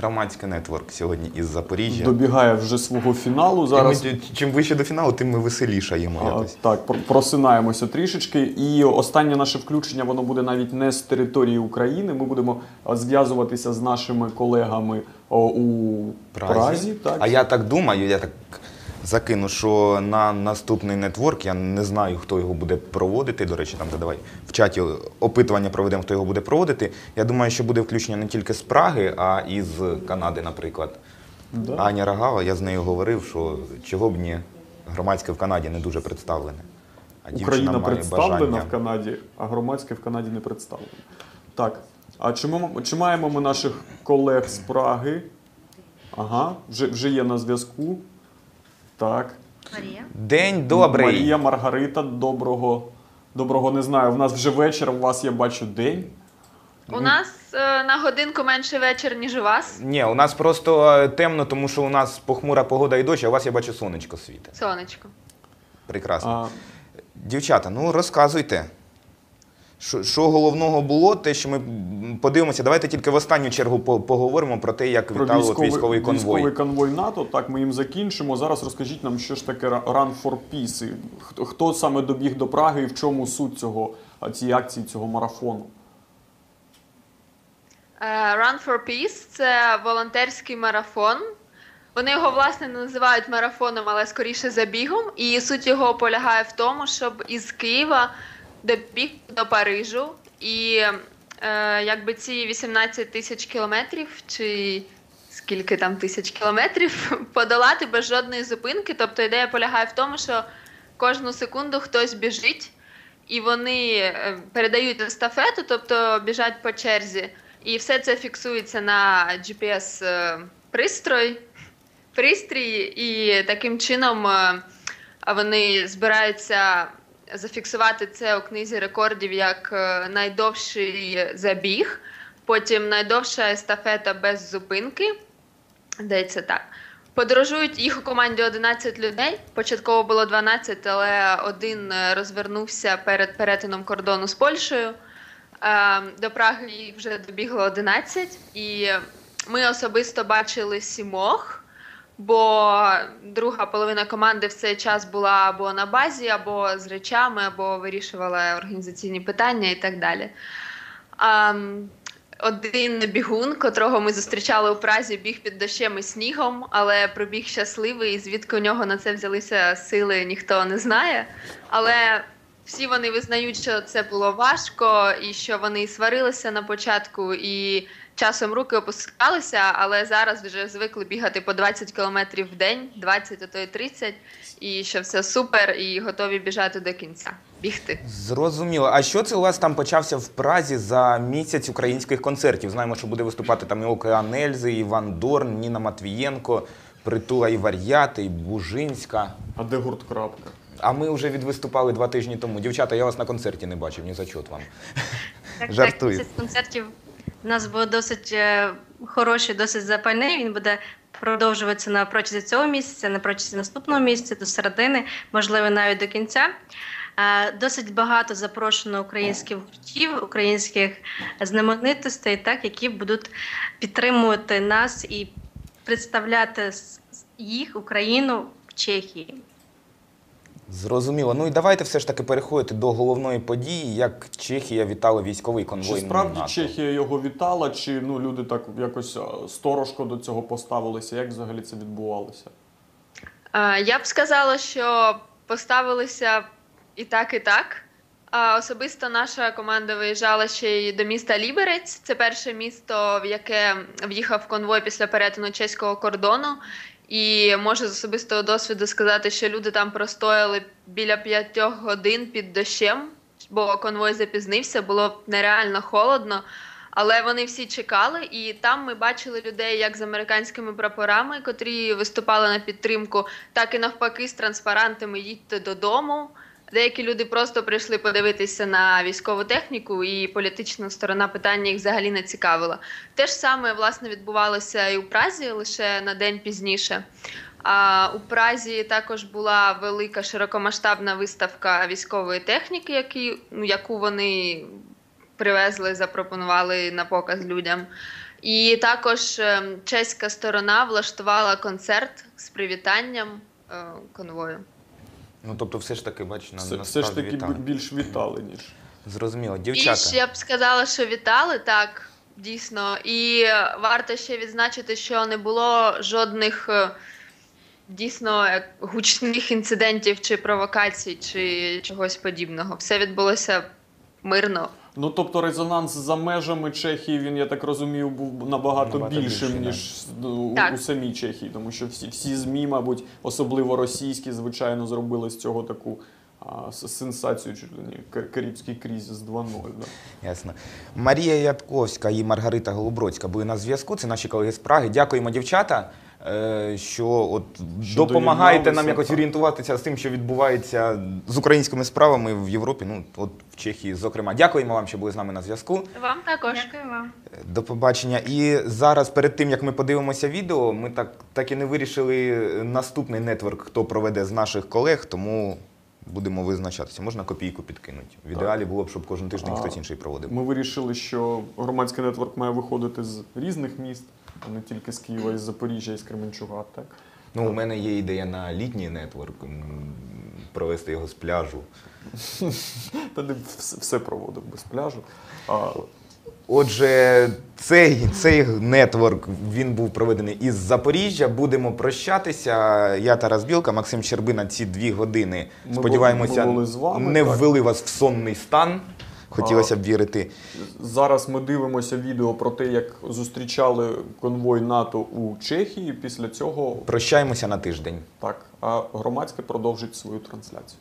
громадський нетворк сьогодні із Запоріжжя. Добігає вже свого фіналу. Зараз І ми, чим вище до фіналу, тим ми веселішаємо якось. Так, просинаємося трішечки. І останнє наше включення воно буде навіть не з території України. Ми будемо зв'язуватися з нашими колегами у Празі. Празі. так. А я так думаю, я так закину, що на наступний нетворк я не знаю, хто його буде проводити. До речі, там де давай в чаті опитування проведемо, хто його буде проводити. Я думаю, що буде включення не тільки з Праги, а і з Канади, наприклад. Да. Аня Рогава, я з нею говорив, що чого б ні, громадське в Канаді не дуже представлене. А Україна представлена бажання. в Канаді, а громадське в Канаді не представлено. Так. А чи, ми, чи маємо ми наших колег з Праги? Ага, вже, вже є на зв'язку. Так. Марія. День добрий. Марія Маргарита, доброго. Доброго не знаю. В нас вже вечір, у вас я бачу день. У нас е, на годинку менше вечір, ніж у вас. Ні, у нас просто е, темно, тому що у нас похмура погода і дощ, а у вас я бачу сонечко світить. Сонечко. Прекрасно. А, Дівчата, ну розказуйте. Що, що головного було, те, що ми подивимося, давайте тільки в останню чергу поговоримо про те, як про вітали військовий, військовий конвой. військовий конвой НАТО. Так, ми їм закінчимо. Зараз розкажіть нам, що ж таке Run for Peace. Хто, хто саме добіг до Праги і в чому суть цього цієї акції, цього марафону? Е, Run for Peace це волонтерський марафон. Вони його власне не називають марафоном, але скоріше забігом. І суть його полягає в тому, щоб із Києва добіг до Парижу. І е, якби ці 18 тисяч кілометрів, чи скільки там тисяч кілометрів, подолати без жодної зупинки. Тобто ідея полягає в тому, що кожну секунду хтось біжить, і вони е, передають естафету, тобто біжать по черзі. І все це фіксується на GPS-пристрой, пристрій, і таким чином е, вони збираються зафіксувати це у книзі рекордів як е, найдовший забіг, потім найдовша естафета без зупинки. Здається так. Подорожують їх у команді 11 людей. Початково було 12, але один е, розвернувся перед перетином кордону з Польщею. Е, До Праги їх вже добігло 11, і ми особисто бачили сімох, бо друга половина команди в цей час була або на базі, або з речами, або вирішувала організаційні питання і так далі. А, один бігун, котрого ми зустрічали у Празі, біг під дощем і снігом, але пробіг щасливий, і звідки у нього на це взялися сили, ніхто не знає. Але всі вони визнають, що це було важко, і що вони сварилися на початку, і часом руки опускалися, але зараз вже звикли бігати по 20 кілометрів в день, 20, а то й 30, і що все супер, і готові біжати до кінця. Бігти. Зрозуміло. А що це у вас там почався в Празі за місяць українських концертів? Знаємо, що буде виступати там і Океан Ельзи, і Іван Дорн, Ніна Матвієнко, Притула і Вар'яти, і Бужинська. А де гурт крапка? А ми вже відвиступали два тижні тому. Дівчата, я вас на концерті не бачив, ні зачот вам. Так, Жартую. так, концертів у нас буде досить е, хороший, досить запальний. Він буде продовжуватися на протязі цього місяця, на протязі наступного місяця, до середини, можливо, навіть до кінця. Е, Досить багато запрошено українських гуртів, українських знаменитостей, так, які будуть підтримувати нас і представляти їх, Україну в Чехії. Зрозуміло. Ну і давайте все ж таки переходити до головної події, як Чехія вітала військовий конвой. Чи справді НАТО. Чехія його вітала, чи ну люди так якось сторожко до цього поставилися? Як взагалі це відбувалося? Е, Я б сказала, що поставилися і так, і так. А Особисто наша команда виїжджала ще й до міста Ліберець. Це перше місто, в яке в'їхав конвой після перетину чеського кордону. І можу з особистого досвіду сказати, що люди там простояли біля п'ятьох годин під дощем, бо конвой запізнився, було нереально холодно. Але вони всі чекали, і там ми бачили людей як з американськими прапорами, котрі виступали на підтримку, так і навпаки з транспарантами їдьте додому. Деякі люди просто прийшли подивитися на військову техніку, і політична сторона питання їх взагалі не цікавила. Те ж саме власне відбувалося і у Празі лише на день пізніше. А у Празі також була велика широкомасштабна виставка військової техніки, які, ну, яку вони привезли, запропонували на показ людям. І також е, чеська сторона влаштувала концерт з привітанням е, конвою. Ну тобто, все ж таки, бач, на, Все, все ж таки вітали. більш вітали, ніж. Зрозуміло. Дівчата. ще я б сказала, що вітали так, дійсно. І варто ще відзначити, що не було жодних е, дійсно е, гучних інцидентів чи провокацій, чи чогось подібного. Все відбулося мирно. Ну тобто резонанс за межами Чехії, він, я так розумію, був набагато, Набагато більшим, більший, да. ніж ну, у, у самій Чехії, тому що всі, всі ЗМІ, мабуть, особливо російські, звичайно, зробили з цього таку а, сенсацію, чуть ли не Кар- Карибський кризис 2.0. Да. Ясно. Марія Ятковська і Маргарита Голуброцька були на зв'язку. Це наші колеги з Праги. Дякуємо, дівчата, що от Що допомагаєте нам якось орієнтуватися з тим, що відбувається з українськими справами в Європі. Ну от в Чехії, зокрема. Дякуємо вам, що були з нами на зв'язку. Вам також. Дякую вам. До побачення. І зараз, перед тим як ми подивимося відео, ми так, так і не вирішили наступний нетворк, хто проведе з наших колег, тому будемо визначатися. Можна копійку підкинути. В ідеалі було б, щоб кожен тиждень А, хтось інший проводив. Ми вирішили, що громадський нетворк має виходити з різних міст, а не тільки з Києва, із Запоріжжя, із Кременчуга. Так? Ну, у мене є ідея на літній нетворк, провести його з пляжу. Та де все, все проводив без пляжу. А, Отже, цей, цей нетворк він був проведений із Запоріжжя. Будемо прощатися. Я Тарас Білка, Максим Щербина. Ці дві години Ми сподіваємося, були з вами, не так. ввели вас в сонний стан. Хотілося б вірити. Зараз ми дивимося відео про те, як зустрічали конвой НАТО у Чехії. Після цього Прощаємося на тиждень. так, а громадське продовжить свою трансляцію.